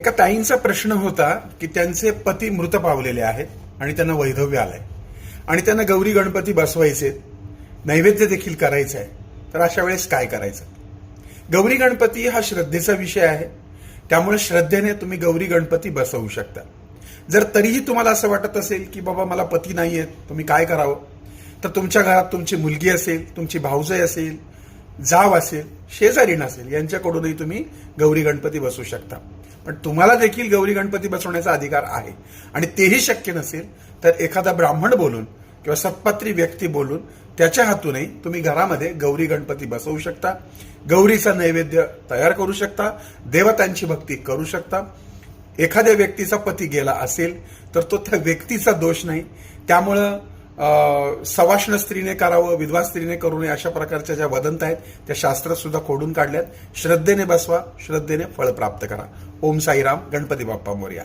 एका ताईंचा प्रश्न होता की त्यांचे पती मृत पावलेले आहेत आणि त्यांना वैधव्य आलंय. आणि त्यांना गौरी गणपती बसवायचे नैवेद्य देखील करायचं आहे. तर अशा वेळेस काय करायचं? गौरी गणपती हा श्रद्धेचा विषय आहे. त्यामुळे श्रद्धेने तुम्ही गौरी गणपती बसवू शकता. जर तरीही तुम्हाला असं वाटत असेल की बाबा मला पती नाही आहेत तुम्ही काय करावं? तर तुमच्या घरात तुमची मुलगी असेल तुमची भाऊजय असेल जाव असेल शेजारीण असेल यांच्याकडूनही तुम्ही गौरी गणपती बसवू शकता. पण तुम्हाला देखील गौरी गणपती बसवण्याचा अधिकार आहे. आणि तेही शक्य नसेल तर एखादा ब्राह्मण बोलून किंवा सत्पात्री व्यक्ती बोलून त्याच्या हातूनही तुम्ही घरामध्ये गौरी गणपती बसवू शकता. गौरीचा नैवेद्य तयार करू शकता. देवतांची भक्ती करू शकता. एखाद्या व्यक्तीचा पती गेला असेल तर तो त्या व्यक्तीचा दोष नाही. त्यामुळं सवाष्ण स्त्रीने करावं विधवा स्त्रीने करू नये अशा प्रकारच्या ज्या वदंत आहेत त्या शास्त्रात सुद्धा खोडून काढल्यात. श्रद्धेने बसवा श्रद्धेने फळ प्राप्त करा. ओम साईराम गणपती बाप्पा मोर्या.